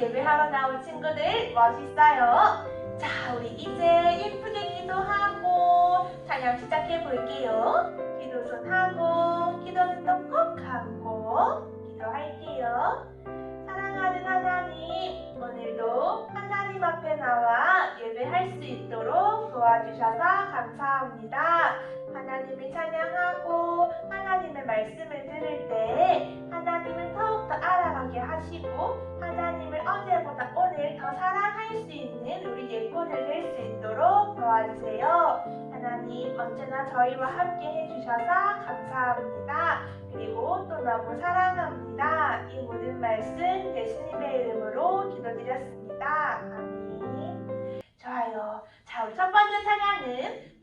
예배하러 나온 친구들 멋있어요. 자, 우리 이제 예쁘게 기도하고 찬양 시작해 볼게요. 기도 손 하고 기도는 또꼭 하고 기도할게요. 사랑하는 하나님, 오늘도 하나님 앞에 나와 예배할 수 있도록 도와주셔서 감사합니다. 하나님을 찬양하고 하나님의 말씀을 들을 때 하나님을 더욱더 알아가게 하시고 하나님을 어제보다 오늘 더 사랑할 수 있는 우리 예꾼을 될수 있도록 도와주세요. 하나님 언제나 저희와 함께 해주셔서 감사합니다. 그리고 또 너무 사랑합니다. 이 모든 말씀 예수님의 이름으로 기도드렸습니다. 아멘. 좋아요. 자, 우리 첫 번째 찬양은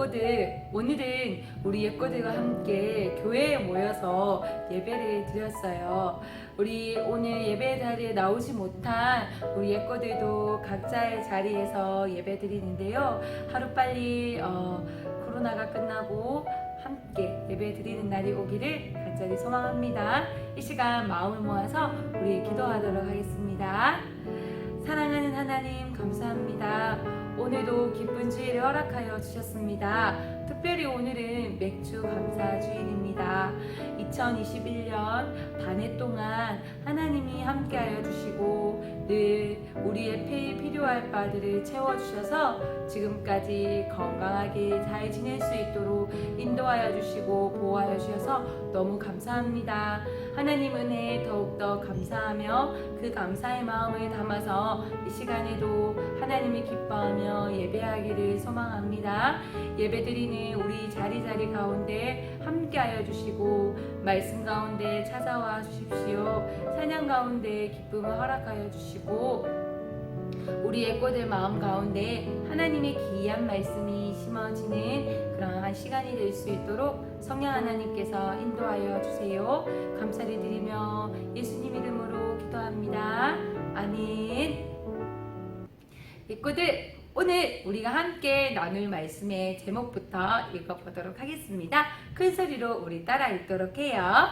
예꼬들 오늘은 우리 예꼬들과 함께 교회에 모여서 예배를 드렸어요. 우리 오늘 예배 자리에 나오지 못한 우리 예꼬들도 각자의 자리에서 예배 드리는데요. 하루빨리 어, 코로나가 끝나고 함께 예배 드리는 날이 오기를 간절히 소망합니다. 이 시간 마음을 모아서 우리 기도하도록 하겠습니다 하나님 감사합니다 오늘도 기쁜 주일을 허락하여 주셨습니다. 특별히 오늘은 맥주 감사 주일입니다. 2021년 반해 동안 하나님이 함께하여 주시고 늘 우리의 폐에 필요할 바들을 채워주셔서 지금까지 건강하게 잘 지낼 수 있도록 인도하여 주시고 보호하여 주셔서 너무 감사합니다. 하나님 은혜에 더욱더 감사하며 그 감사의 마음을 담아서 이 시간에도 하나님을 기뻐하며 예배하기를 소망합니다. 예배드리는 우리 자리자리 가운데 함께하여 주시고 말씀 가운데 찾아와 주십시오. 찬양 가운데 기쁨을 허락하여 주시고 우리의 꼬들 마음 가운데 하나님의 기이한 말씀이 심어지는 그러한 시간이 될 수 있도록 성령 하나님께서 인도하여 주세요. 감사를 드리며 예수님 이름으로 기도합니다. 아멘. 예꼬들 오늘 우리가 함께 나눌 말씀의 제목부터 읽어보도록 하겠습니다. 큰 소리로 우리 따라 읽도록 해요.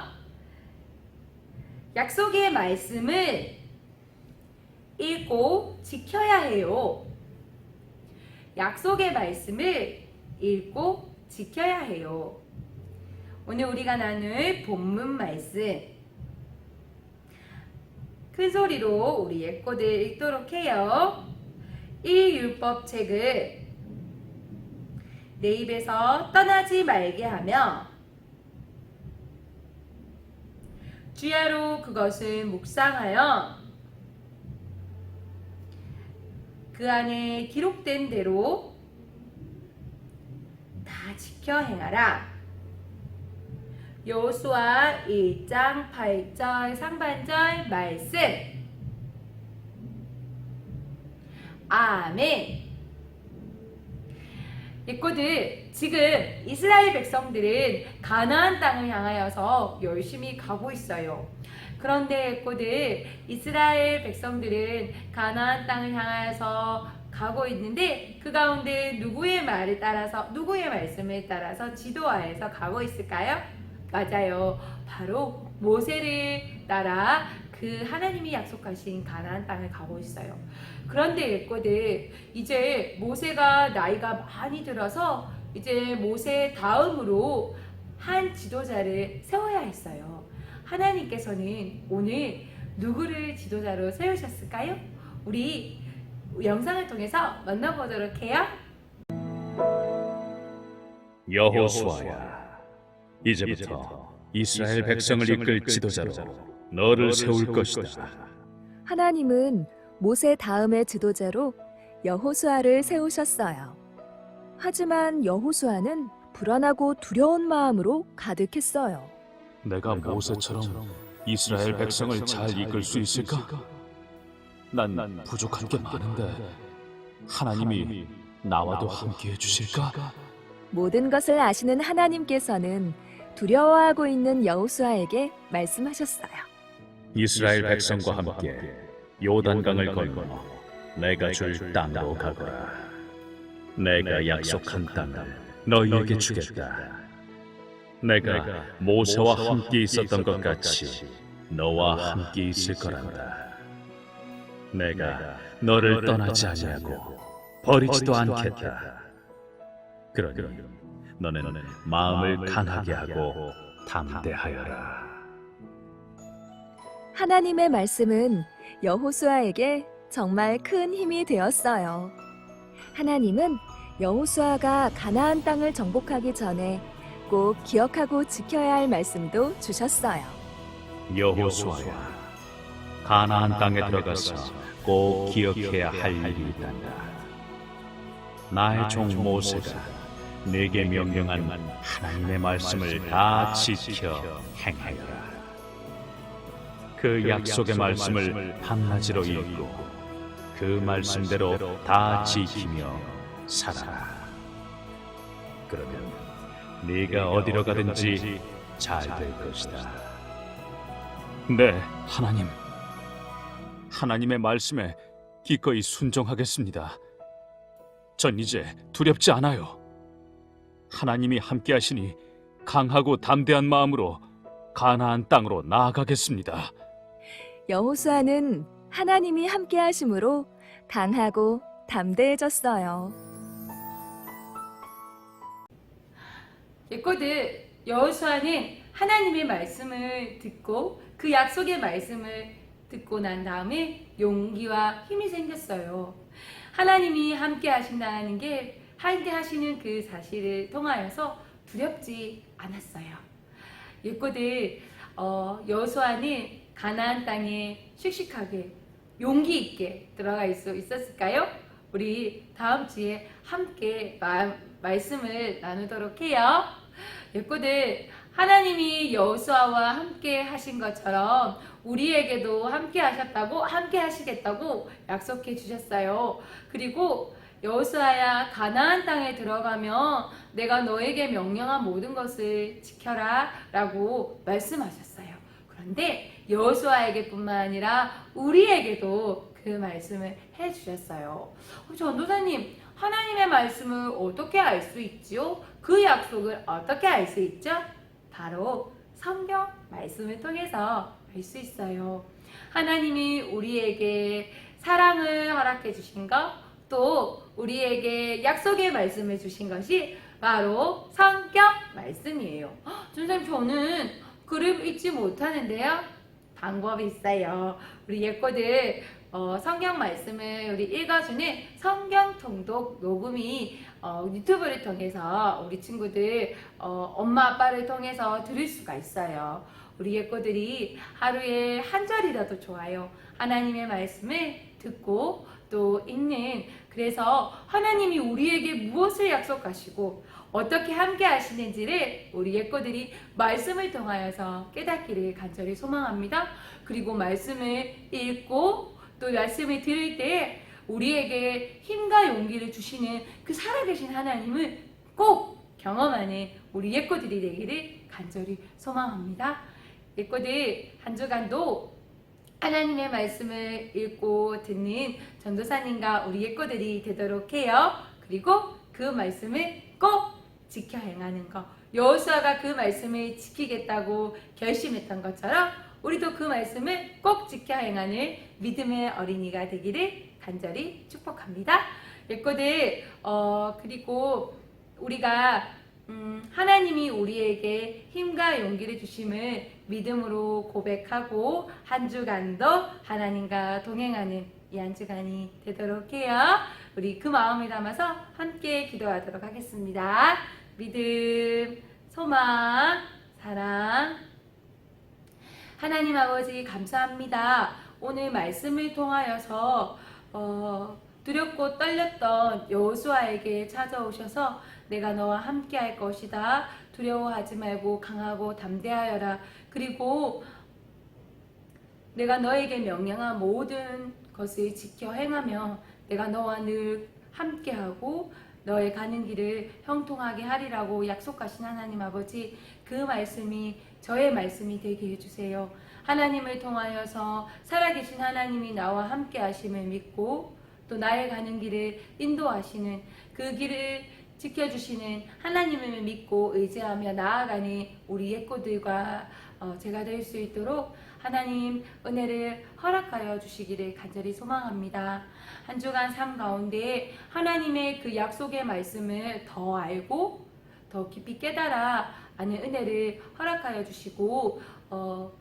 약속의 말씀을 읽고 지켜야 해요. 약속의 말씀을 읽고 지켜야 해요. 오늘 우리가 나눌 본문 말씀. 큰 소리로 우리 예꼬들 읽도록 해요. 이 율법 책을 내 입에서 떠나지 말게 하며 주야로 그것을 묵상하여 그 안에 기록된 대로 다 지켜 행하라. 여호수아 1장 8절 상반절 말씀. 아멘. 예꼬들 지금 이스라엘 백성들은 가나안 땅을 향하여서 열심히 가고 있어요. 그런데 예꼬들 이스라엘 백성들은 가나안 땅을 향하여서 가고 있는데 그 가운데 누구의 말을 따라서 누구의 말씀을 따라서 지도하여서 가고 있을까요? 맞아요. 바로 모세를 따라 그 하나님이 약속하신 가나안 땅을 가고 있어요. 그런데 예꼬들 이제 모세가 나이가 많이 들어서 이제 모세 다음으로 한 지도자를 세워야 했어요. 하나님께서는 오늘 누구를 지도자로 세우셨을까요? 우리 영상을 통해서 만나보도록 해요. 여호수아야 이제부터 이스라엘 백성을 이끌 지도자로 너를 세울 것이다. 하나님은 모세 다음의 지도자로 여호수아를 세우셨어요. 하지만 여호수아는 불안하고 두려운 마음으로 가득했어요. 내가 모세처럼 이스라엘 백성을 잘 이끌 수 있을까? 난 부족한 게 많은데 하나님이 나와도 함께 해주실까? 모든 것을 아시는 하나님께서는 두려워하고 있는 여호수아에게 말씀하셨어요. 이스라엘 백성과 함께 요단강을 건너 내가 줄 땅으로 가거라. 내가 약속한 땅을 너희에게 주겠다. 내가 모세와 함께 있었던 것 같이 너와 함께 있을 거란다. 내가 너를 떠나지 아니하고 버리지도 않겠다. 그러니 너는 마음을 강하게 하고 담대하여라. 하나님의 말씀은 여호수아에게 정말 큰 힘이 되었어요. 하나님은 여호수아가 가나안 땅을 정복하기 전에 꼭 기억하고 지켜야 할 말씀도 주셨어요. 여호수아야, 가나안 땅에 들어가서 꼭 기억해야 할 일이 있단다. 나의 종 모세가 내게 명령한 하나님의 말씀을 다 지켜 행하여라. 그 약속의 말씀을 한낮으로 읽고 그 말씀대로 다 지키며 살아라. 그러면 네가 어디로 가든지 잘 될 것이다. 네, 하나님. 하나님의 말씀에 기꺼이 순종하겠습니다. 전 이제 두렵지 않아요. 하나님이 함께 하시니 강하고 담대한 마음으로 가나안 땅으로 나아가겠습니다. 여호수아는 하나님이 함께 하심으로 강하고 담대해졌어요. 예꼬들 여호수아는 하나님의 말씀을 듣고 그 약속의 말씀을 듣고 난 다음에 용기와 힘이 생겼어요. 하나님이 함께 하신다는 게 함께 하시는 그 사실을 통하여서 두렵지 않았어요. 예꼬들 어, 여호수아는 가나안 땅에 씩씩하게 용기 있게 들어갈 수 있었을까요? 우리 다음 주에 함께 마, 말씀을 나누도록 해요. 예꼬들 하나님이 여호수아와 함께 하신 것처럼 우리에게도 함께 하셨다고 함께 하시겠다고 약속해 주셨어요. 그리고 여호수아야 가나안 땅에 들어가면 내가 너에게 명령한 모든 것을 지켜라라고 말씀하셨어요. 그런데 여호수아에게뿐만 아니라 우리에게도 그 말씀을 해 주셨어요. 어, 전도사님, 하나님의 말씀을 어떻게 알 수 있지요? 그 약속을 어떻게 알 수 있죠? 바로 성경 말씀을 통해서 알 수 있어요. 하나님이 우리에게 사랑을 허락해 주신 것, 또 우리에게 약속의 말씀을 주신 것이 바로 성경 말씀이에요. 헉, 선생님, 저는 글을 읽지 못하는데요. 방법이 있어요. 우리 예꼬들 어, 성경 말씀을 우리 읽어주는 성경 통독 녹음이 어, 유튜브를 통해서 우리 친구들 어, 엄마 아빠를 통해서 들을 수가 있어요. 우리 예꼬들이 하루에 한 절이라도 좋아요. 하나님의 말씀을 듣고 또 읽는 그래서 하나님이 우리에게 무엇을 약속하시고 어떻게 함께 하시는지를 우리 예꼬들이 말씀을 통하여서 깨닫기를 간절히 소망합니다. 그리고 말씀을 읽고 또 말씀을 들을 때 우리에게 힘과 용기를 주시는 그 살아계신 하나님을 꼭 경험하는 우리 예꼬들이 되기를 간절히 소망합니다. 예꼬들 한 주간도 하나님의 말씀을 읽고 듣는 전도사님과 우리 예꼬들이 되도록 해요. 그리고 그 말씀을 꼭 지켜 행하는 것. 여호수아가 그 말씀을 지키겠다고 결심했던 것처럼 우리도 그 말씀을 꼭 지켜 행하는 믿음의 어린이가 되기를 간절히 축복합니다. 예꼬들 어 그리고 우리가 음, 하나님이 우리에게 힘과 용기를 주심을 믿음으로 고백하고 한 주간도 하나님과 동행하는 이 한 주간이 되도록 해요. 우리 그 마음을 담아서 함께 기도하도록 하겠습니다. 믿음, 소망, 사랑. 하나님 아버지 감사합니다. 오늘 말씀을 통하여서 어, 두렵고 떨렸던 여호수아에게 찾아오셔서 내가 너와 함께 할 것이다. 두려워하지 말고 강하고 담대하여라. 그리고 내가 너에게 명령한 모든 것을 지켜 행하며 내가 너와 늘 함께하고 너의 가는 길을 형통하게 하리라고 약속하신 하나님 아버지 그 말씀이 저의 말씀이 되게 해주세요. 하나님을 통하여서 살아계신 하나님이 나와 함께 하심을 믿고 또 나의 가는 길을 인도하시는 그 길을 지켜주시는 하나님을 믿고 의지하며 나아가는 우리 예꼬들과 어, 제가 될 수 있도록 하나님 은혜를 허락하여 주시기를 간절히 소망합니다. 한 주간 삶 가운데 하나님의 그 약속의 말씀을 더 알고 더 깊이 깨달아 아는 은혜를 허락하여 주시고 어,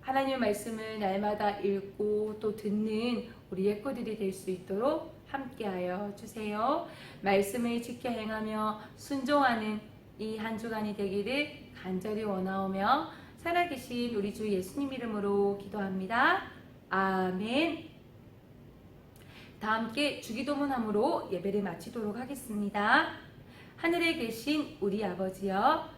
하나님의 말씀을 날마다 읽고 또 듣는 우리 예꼬들이 될 수 있도록 함께하여 주세요. 말씀을 지켜 행하며 순종하는 이 한 주간이 되기를 간절히 원하오며 살아계신 우리 주 예수님 이름으로 기도합니다. 아멘. 다 함께 주기도문함으로 예배를 마치도록 하겠습니다. 하늘에 계신 우리 아버지여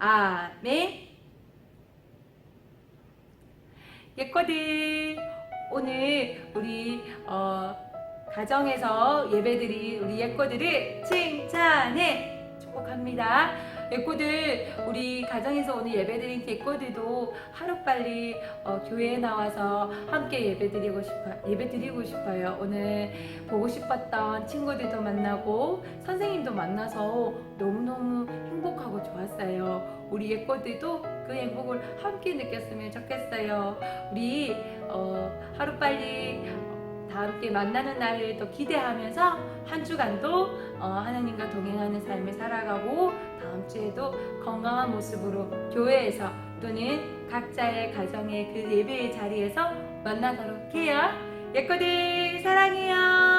아멘. 예거들 오늘 우리 어, 가정에서 예배드린 우리 예거들을 칭찬해 축복합니다. 예꼬들 우리 가정에서 오늘 예배드린 예꼬들도 하루빨리 어, 교회에 나와서 함께 예배드리고 싶어 예배드리고 싶어요. 오늘 보고 싶었던 친구들도 만나고 선생님도 만나서 너무너무 행복하고 좋았어요. 우리 예꼬들도 그 행복을 함께 느꼈으면 좋겠어요. 우리 어, 하루빨리 다 함께 만나는 날을 또 기대하면서 한 주간도 어, 하나님과 동행하는 삶을 살아가고 다음 주에도 건강한 모습으로 교회에서 또는 각자의 가정의 그 예배의 자리에서 만나도록 해요. 예쁘들 사랑해요.